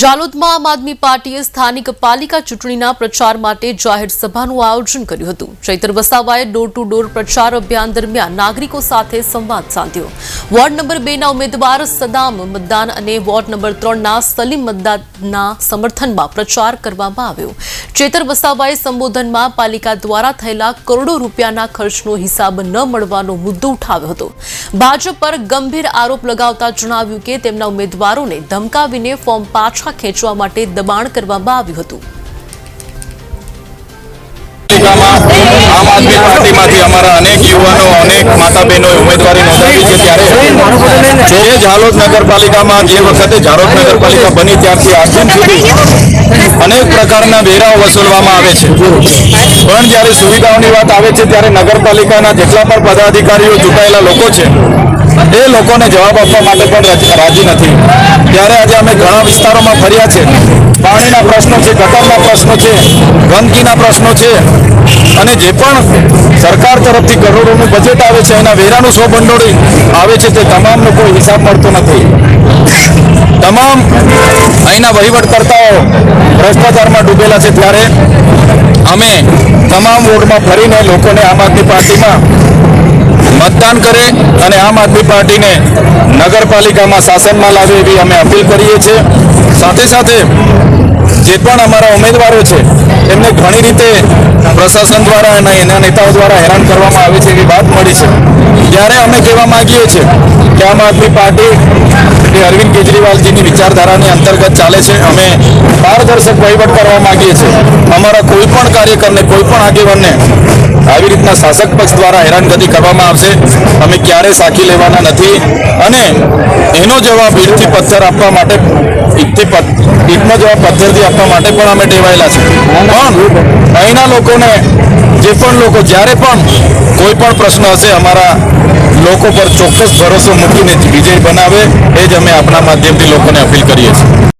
જાલોદમાં આમ આદમી પાર્ટીએ સ્થાનિક પાલિકા ચૂંટણીના પ્રચાર માટે જાહેર સભાનું આયોજન કર્યું હતું. ચૈતર વસાવાએ ડોર ટુ ડોર પ્રચાર અભિયાન દરમિયાન નાગરિકો સાથે સંવાદ સાધ્યો. વોર્ડ નંબર બેના ઉમેદવાર સદામ મતદાન અને વોર્ડ નંબર ત્રણના સલીમ મતદાનના સમર્થનમાં પ્રચાર કરવામાં આવ્યો. ચેતર વસાવાએ સંબોધનમાં પાલિકા દ્વારા થયેલા કરોડો રૂપિયાના ખર્ચનો હિસાબ ન મળવાનો મુદ્દો ઉઠાવ્યો હતો. ભાજપ પર ગંભીર આરોપ લગાવતા જણાવ્યું કે તેમના ઉમેદવારોને ધમકાવીને ફોર્મ પાછા ખેંચવા માટે દબાણ કરવામાં આવ્યું હતું. આમ આદમી પાર્ટીમાંથી અમારા અનેક યુવાનો, અનેક માતા બહેનોએ ઉમેદવારી નોંધાવી છે ત્યારે જે ઝાલોદ નગરપાલિકામાં જે વખતે ઝાલોદ નગરપાલિકા બની ત્યારથી આજ સુધી અનેક પ્રકારના વેરાઓ વસૂલવામાં આવે છે. પણ જ્યારે સુવિધાઓની વાત આવે છે, ત્યારે નગરપાલિકાના જેટલા પણ પદાધિકારીઓ ચૂંટાયેલા લોકો છે એ લોકોને જવાબ આપવા માટે પણ રાજી- નથી. ત્યારે આજે અમે ઘણા વિસ્તારોમાં ફર્યા છે. પાણીના પ્રશ્નો છે, ગટરના પ્રશ્નો છે, ગંદકીના પ્રશ્નો છે. અને જે પણ સરકાર તરફથી કરોડોનું બજેટ આવે છે, એના વેરાનું સો ભંડોળી આવે છે, તે તમામનો કોઈ હિસાબ મળતો નથી. તમામ અહીંના વહીવટકર્તાઓ ભ્રષ્ટાચારમાં ડૂબેલા છે. ત્યારે અમે તમામ વોર્ડમાં ફરીને લોકોને આમ આદમી પાર્ટીમાં મતદાન કરે અને આમ આદમી પાર્ટીને નગરપાલિકામાં શાસનમાં લાવે એવી અમે અપીલ કરીએ છીએ. સાથે સાથે જે પણ અમારા ઉમેદવારો છે, એમને ઘણી રીતે પ્રશાસન દ્વારા અને એના નેતાઓ દ્વારા હેરાન કરવામાં આવે છે એવી વાત મળી છે. ત્યારે અમે કહેવા માગીએ છીએ કે આમ આદમી પાર્ટી એ અરવિંદ કેજરીવાલજીની વિચારધારાની અંતર્ગત ચાલે છે, અમે પારદર્શક વહીવટ કરવા માગીએ છીએ. અમારા કોઈ પણ કાર્યકરને, કોઈ પણ આગેવાનને આવી રીતના શાસક પક્ષ દ્વારા હેરાનગતિ કરવામાં આવશે, અમે ક્યારે સાખી લેવાના નથી. અને એનો જવાબ ઈડથી પથ્થર આપવા માટે પથ- ઈટનો જવાબ પદ્ધતિ આપવા માટે પણ અમે ટેવાયેલા છે. પણ અહીંના લોકોને જે પણ લોકો, જ્યારે પણ કોઈ પણ પ્રશ્ન હશે, અમારા લોકો પર ચોક્કસ ભરોસો મૂકીને વિજય બનાવે, એ જ અમે આપણા માધ્યમથી લોકોને અપીલ કરીએ છીએ.